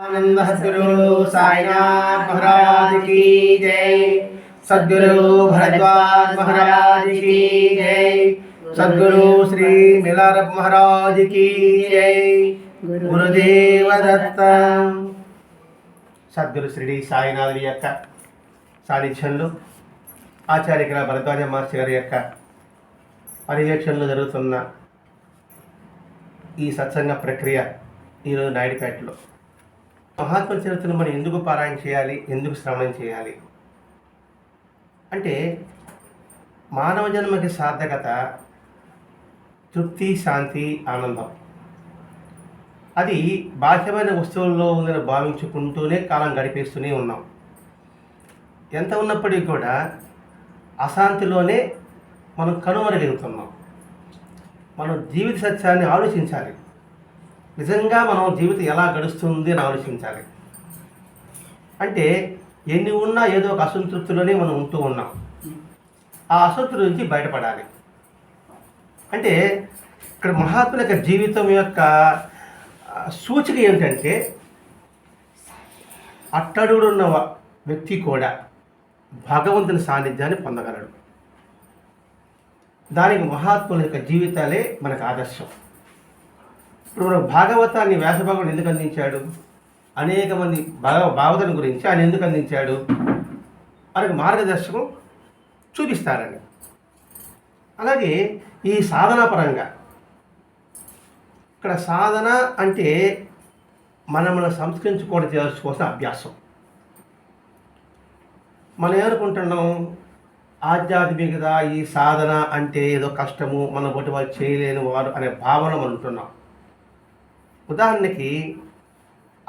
आनंद सदगुरु साईनाथ महाराज की जय सदगुरु भरद्वाज महाराज की जय सदगुरु श्री मिलारप महाराज की जय గురుదేవ దత్త సద్గురు శ్రీడి సాయినాథుని యొక్క సాన్నిధ్యంలో ఆచార్యకుల భరద్వాజ మాస్టర్ గారి యొక్క పర్యవేక్షణలో జరుగుతున్న ఈ సత్సంగ ప్రక్రియ ఈరోజు నాయుడుపేటలో మహాత్మ చరిత్రను మనం ఎందుకు పారాయణ చేయాలి? ఎందుకు శ్రవణం చేయాలి? అంటే మానవ జన్మకి సార్థకత తృప్తి శాంతి ఆనందం. అది బాహ్యమైన వస్తువుల్లో ఉందని భావించుకుంటూనే కాలం గడిపేస్తూనే ఉన్నాం. ఎంత ఉన్నప్పటికీ కూడా అశాంతిలోనే మనం కనుమరుగెలుగుతున్నాం మనం జీవిత సత్యాన్ని ఆలోచించాలి. నిజంగా మనం జీవితం ఎలా గడుస్తుంది అని ఆలోచించాలి. అంటే ఎన్ని ఉన్నా ఏదో ఒక అసంతృప్తిలోనే మనం ఉంటూ ఉన్నాం. ఆ అసంతృప్తి నుంచి బయటపడాలి. అంటే ఇక్కడ మహాత్ముల యొక్క జీవితం యొక్క సూచిక ఏమిటంటే అట్టడుగుడున్న వ్యక్తి కూడా భగవంతుని సాన్నిధ్యాన్ని పొందగలడు. దానికి మహాత్ముల యొక్క జీవితాలే మనకు ఆదర్శం. ఇప్పుడు మనం భాగవతాన్ని వ్యాసభగవాడు ఎందుకు అందించాడు? అనేక మంది భాగ భాగవతుని గురించి ఆయన ఎందుకు అందించాడు? మనకు మార్గదర్శకం చూపిస్తారని అలాగే ఈ సాధనా పరంగా ఇక్కడ సాధన అంటే మనం మనం సంస్కరించుకోవడం చేయాల్సిన అభ్యాసం. మనం ఏమనుకుంటున్నాం? ఆధ్యాత్మికత ఈ సాధన అంటే ఏదో కష్టము మన ఒకటి వాళ్ళు చేయలేని వారు అనే భావన మనం ఉంటున్నాం. ఉదాహరణకి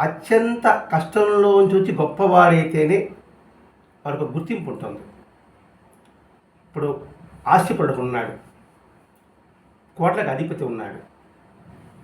అత్యంత కష్టంలోంచి వచ్చి గొప్పవాడైతేనే వారికి గుర్తింపు ఉంటుంది. ఇప్పుడు ఆస్తిపరుడు ఉన్నాడు కోట్లకు అధిపతి ఉన్నాడు.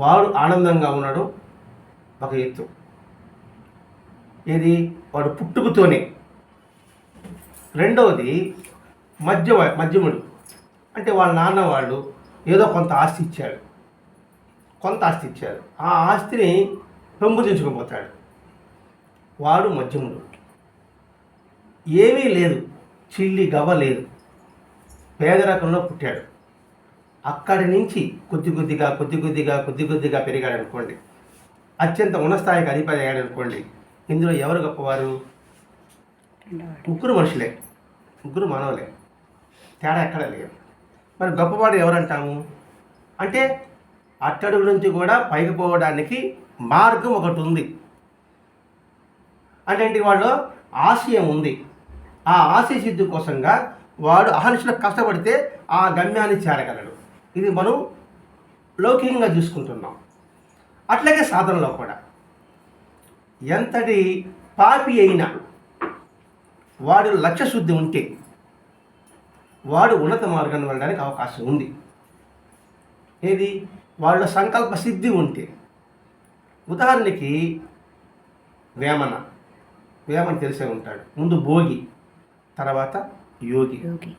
వాడు ఆనందంగా ఉన్నాడు. ఒక ఎత్తు. ఏది? వాడు పుట్టుకతోనే. రెండవది మధ్య మధ్యముడు. అంటే వాళ్ళ నాన్న వాళ్ళు ఏదో కొంత ఆస్తి ఇచ్చాడు కొంత ఆస్తి ఇచ్చారు. ఆ ఆస్తిని పెంపొందించుకుపోతాడు. వాడు మధ్యముడు. ఏమీ లేదు. చిల్లి గవ్వ లేదు. పేదరకంలో పుట్టాడు. అక్కడి నుంచి కొద్ది కొద్దిగా కొద్ది కొద్దిగా కొద్ది కొద్దిగా పెరిగాడు అనుకోండి అత్యంత ఉన్నత అధిపతి అయ్యాడు అనుకోండి ఇందులో ఎవరు గొప్పవారు? ముగ్గురు మనుషులే. ముగ్గురు మానవులే. తేడా ఎక్కడ లేదు. మరి గొప్పవాడు ఎవరంటాము? అంటే అట్టడుగు నుంచి కూడా పైకి పోవడానికి మార్గం ఒకటి ఉంది. అంటే ఏంటి వాళ్ళు ఆశయం ఉంది. ఆ ఆశయ సిద్ధి కోసంగా వాడు అహర్నిశలో కష్టపడితే ఆ గమ్యాన్ని చేరగలడు. ఇది మనం లౌకికంగా చూసుకుంటున్నాం. అట్లాగే సాధనలో కూడా. ఎంతటి పాపి అయినా వాడు లక్ష్యశుద్ధి ఉంటే వాడు ఉన్నత మార్గాన్ని వెళ్ళడానికి అవకాశం ఉంది. ఏది? వాళ్ళ సంకల్ప సిద్ధి ఉంటే. ఉదాహరణకి వేమన. వేమన తెలిసే ఉంటాడు. ముందు భోగి తర్వాత యోగి.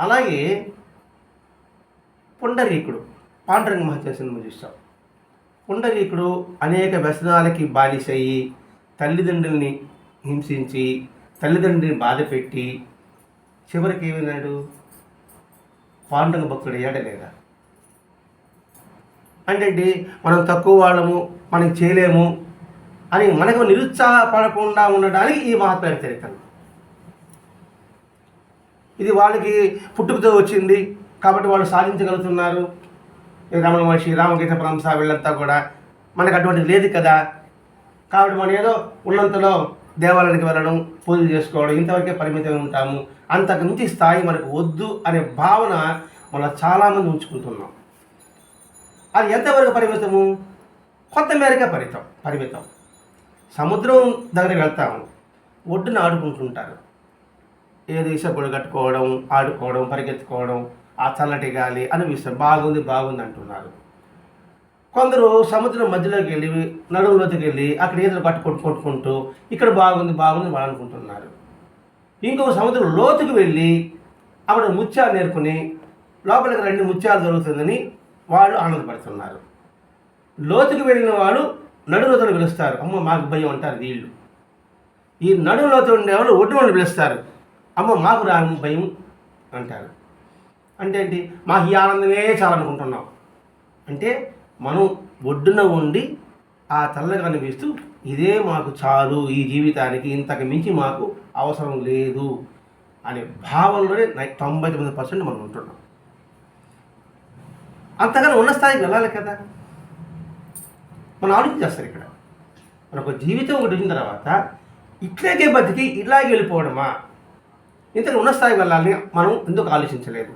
అలాగే పుండరీకుడు. పాండురంగ మహత్య సినిమా చూస్తాం. పుండరీకుడు అనేక వ్యసనాలకి బానిసయ్యి తల్లిదండ్రుల్ని హింసించి తల్లిదండ్రుని బాధ పెట్టి చివరికి ఏమైనాడు? పాండురంగ భక్తుడు అయ్యాడా లేదా? అంటే మనం తక్కువ వాళ్ళము మనం చేయలేము అని మనకు నిరుత్సాహపడకుండా ఉండడానికి ఈ మహాత్మ చరిత్ర ఇది వాళ్ళకి పుట్టుకతో వచ్చింది కాబట్టి వాళ్ళు సాధించగలుగుతున్నారు. ఈ రమణ మహర్షి రామకృష్ణ పరమస వీళ్ళంతా కూడా మనకు అటువంటిది లేదు కదా. కాబట్టి మనం ఏదో ఉన్నంతలో దేవాలయానికి వెళ్ళడం పూజలు చేసుకోవడం ఇంతవరకే పరిమితం ఉంటాము. అంతకు మించి స్థాయి మనకు వద్దు అనే భావన మనం చాలామంది ఉంచుకుంటున్నాం. అది ఎంతవరకు పరిమితము? కొంత మేరకే పరిమితం పరిమితం. సముద్రం దగ్గరికి వెళ్తాము ఒడ్డున ఆడుకుంటుంటారు. ఏదో ఇసపొడి కట్టుకోవడం ఆడుకోవడం పరిగెత్తుకోవడం ఆ చల్లటి గాలి అనిపిస్తారు బాగుంది బాగుంది అంటున్నారు. కొందరు సముద్రం మధ్యలోకి వెళ్ళి నడుములోకి వెళ్ళి అక్కడ ఈతలు పట్టు కొట్టుకుంటూ ఇక్కడ బాగుంది బాగుంది వాళ్ళు అనుకుంటున్నారు. ఇంకొక సముద్రం లోతుకు వెళ్ళి అక్కడ ముత్యాలు నేర్కొని లోపలికి రెండు ముత్యాలు దొరుకుతుందని వాళ్ళు ఆనందపడుతున్నారు. లోతుకు వెళ్ళిన వాళ్ళు నడులోతులు పిలుస్తారు. అమ్మ మాకు భయం అంటారు వీళ్ళు. ఈ నడులోతు ఉండేవాళ్ళు ఒడ్డు పిలుస్తారు. అమ్మ మాకు రా భయం అంటారు. అంటే ఏంటి? మాకు ఈ ఆనందమే చాలనుకుంటున్నాం. అంటే మనం ఒడ్డున ఉండి ఆ తల్లగా కనిపిస్తూ ఇదే మాకు చాలు ఈ జీవితానికి ఇంతకు మించి మాకు అవసరం లేదు అనే భావనలోనే తొంభై తొమ్మిది పర్సెంట్ మనం ఉంటున్నాం. అంతగానో ఉన్న స్థాయికి వెళ్ళాలి కదా. మనం ఆలోచించేస్తారు ఇక్కడ. మన ఒక జీవితం ఒకటి వచ్చిన తర్వాత ఇట్లాగే బతికి ఇలాగే వెళ్ళిపోవడమా? ఇంతకు ఉన్న స్థాయికి వెళ్ళాలని మనం ఎందుకు ఆలోచించలేదు?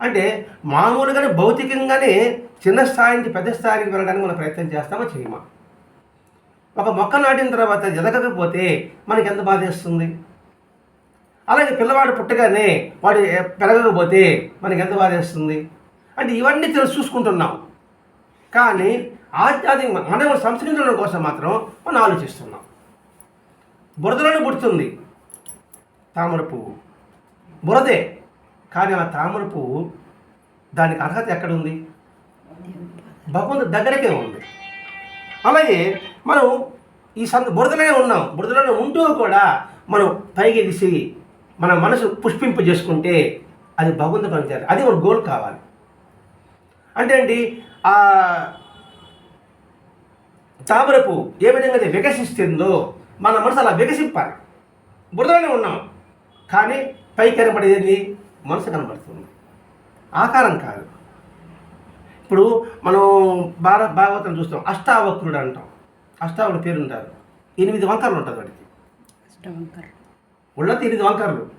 అంటే మామూలుగానే భౌతికంగానే చిన్న స్థాయి నుంచి పెద్ద స్థాయికి వెళ్ళడానికి మనం ప్రయత్నం చేస్తామా? చేయమా? ఒక మొక్క నాటిన తర్వాత ఎదగకపోతే మనకి ఎంత బాధేస్తుంది అలాగే పిల్లవాడు పుట్టగానే వాడు పెరగకపోతే మనకి ఎంత బాధేస్తుంది అంటే ఇవన్నీ తెలుసు చూసుకుంటున్నాం. కానీ ఆధ్యాత్మిక మనం సంస్కరించడం కోసం మాత్రం మనం ఆలోచిస్తున్నాం. బురదలోనే పుడుతుంది తామర పువ్వు. బురదే. కానీ ఆ తామర పువ్వు దానికి అర్హత ఎక్కడుంది? భగవంతుడి దగ్గరకే ఉంది. అలాగే మనం ఈ సంద బురదలోనే ఉన్నాం. బురదలోనే ఉంటూ కూడా మనం పైకి ఎదిసి మన మనసు పుష్పింపు చేసుకుంటే అది భగవంతుడు పనిచేయాలి అది ఒక గోల్ కావాలి. అంటే ఏంటి? ఆ తామర పువ్వు ఏ విధంగా అయితే వికసిస్తుందో మన మనసు అలా వికసింపాలి. బురదలోనే ఉన్నాం. కానీ పై కనబడేది మనసు కనబడుతుంది. ఆకారం కాదు. ఇప్పుడు మనం భార భాగవతం చూస్తాం. అష్టావక్రుడు అంటాం. అష్టావకుడు పేరు ఉంటారు ఎనిమిది వంకర్లు ఉంటుంది వాడికి. ఉళ్ళతో ఎనిమిది వంకర్లు.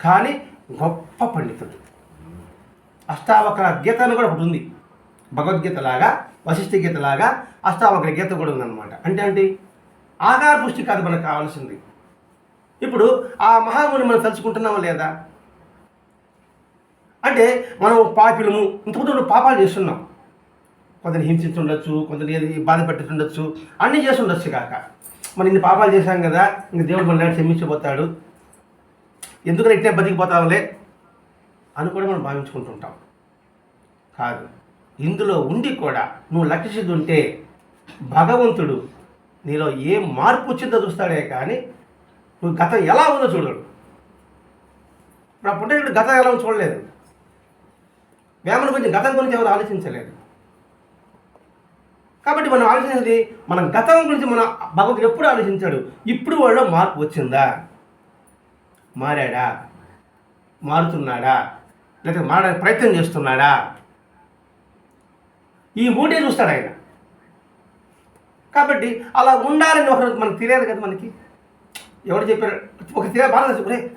కానీ గొప్ప పండితుడు. అష్టావక్ర గీత అని కూడా ఒకటి ఉంది. భగవద్గీత లాగా వశిష్ఠ గీత లాగా అష్టావక్ర గీత కూడా ఉందన్నమాట. అంటే ఏంటి? ఆకార పుష్టి కాదు మనకు కావాల్సింది. ఇప్పుడు ఆ మహాముని మనం తలుచుకుంటున్నామా లేదా? అంటే మనం పాపిలము ఇంతకుముందు పాపాలు చేస్తున్నాం. కొందరిని హింసించుండొచ్చు కొందరిని ఏది బాధ పెట్టుతుండొచ్చు అన్నీ చేసి కాక. మనం ఇన్ని పాపాలు చేశాం కదా ఇంక దేవుడు మన క్షమించబోతాడు. ఎందుకు ఇట్టే బతికిపోతాంలే అని కూడా మనం భావించుకుంటుంటాం. కాదు. ఇందులో ఉండి కూడా నువ్వు లక్ష్యసిద్ధి ఉంటే భగవంతుడు నీలో ఏ మార్పు వచ్చిందో చూస్తాడే కానీ నువ్వు గతం ఎలా ఉందో చూడడు. ఇప్పుడు ఆ పుట్టేటప్పుడు గతం ఎలా ఉందో చూడలేదు. వేమన గురించి గతం గురించి ఎవరు ఆలోచించలేదు. కాబట్టి మనం ఆలోచించేది మనం గతం గురించి మన భగవంతుడు ఎప్పుడు ఆలోచించాడు? ఇప్పుడు వాళ్ళు మార్పు వచ్చిందా? మారాడా? మారుతున్నాడా? లేకపోతే మారడానికి ప్రయత్నం చేస్తున్నాడా? ఈ మూడే చూస్తాడు ఆయన. కాబట్టి అలా ఉండాలని ఒకరు మనకు తెలియదు కదా మనకి. ఎవరు చెప్పారు ఒక తెలియ బాధ ఒరే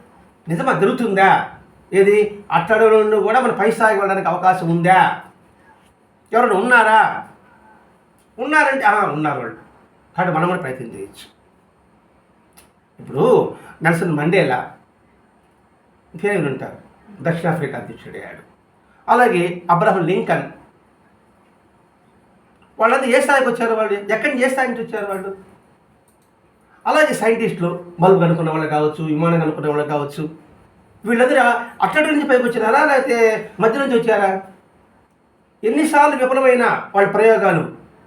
నిజమా జరుగుతుందా? ఏది? అట్టడు కూడా మన పై స్థాయికి వెళ్ళడానికి అవకాశం ఉందా? ఎవరైనా ఉన్నారా? ఉన్నారంటే ఉన్నారు వాళ్ళు. కాబట్టి మనం కూడా ప్రయత్నం చేయొచ్చు. ఇప్పుడు నెల్సన్ మండేలా పేరు ఉంటారు దక్షిణాఫ్రికా అధ్యక్షుడయ్యాడు. అలాగే అబ్రహం లింకన్ వాళ్ళంతా ఏ స్థాయికి వచ్చారు వాళ్ళు? ఎక్కడి నుంచి ఏ స్థాయి నుంచి వచ్చారు వాళ్ళు? అలాగే సైంటిస్టులు బల్బు కనుక్కున్న వాళ్ళు కావచ్చు విమానం కనుక్కున్న వాళ్ళు కావచ్చు వీళ్ళందరూ అట్టడి నుంచి పైకి వచ్చినారా? లేకపోతే మధ్య నుంచి వచ్చారా? ఎన్నిసార్లు విఫలమైన వాళ్ళ ప్రయోగాలు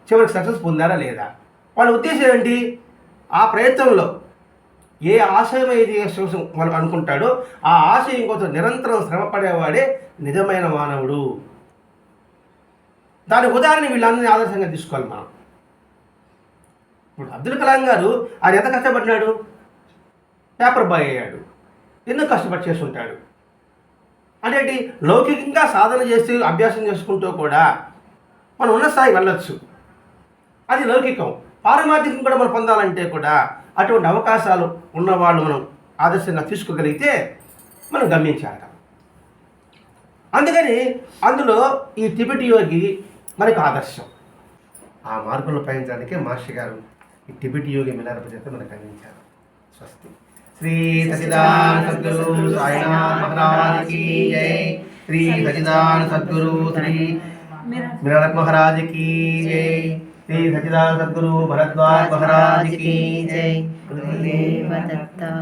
చివరికి సక్సెస్ పొందారా లేదా? వాళ్ళ ఉద్దేశం ఏంటి? ఆ ప్రయత్నంలో ఏ ఆశయం అయితే కోసం వాళ్ళు అనుకుంటాడో ఆ ఆశయం కోసం నిరంతరం శ్రమపడేవాడే నిజమైన మానవుడు. దాని ఉదాహరణ వీళ్ళందరినీ ఆదర్శంగా తీసుకోవాలి మనం. ఇప్పుడు అబ్దుల్ కలాం గారు ఆయన ఎంత కష్టపడినాడు పేపర్ బాయ్ అయ్యాడు. ఎందుకు కష్టపడి చేస్తుంటాడు. అంటే లౌకికంగా సాధన చేసి అభ్యాసం చేసుకుంటూ కూడా మనం ఉన్న స్థాయి వెళ్ళొచ్చు. అది లౌకికం. పారమార్థికం కూడా మనం పొందాలంటే కూడా అటువంటి అవకాశాలు ఉన్నవాళ్ళు మనం ఆదర్శంగా తీసుకోగలిగితే మనం గమనించాలి. అందుకని అందులో ఈ తిబెట్ యోగి మనకు ఆదర్శం. ఆ మార్గంలో పయనించడానికే మహర్షి గారు ఈ టిబిటి యోగి మిలారప చేత మనకు అందించారు. స్వస్తి. శ్రీ సచిదాన సద్గురు సాయినాథ్ మహారాజ్ జై. శ్రీ సచిదాన సద్గురు శ్రీ మిలారప్ మహారాజ్ కీ జై. శ్రీ సచిదాన సద్గురు భరద్వాజ్ మహారాజ్ కీ జై. గురుదేవ దత్తా.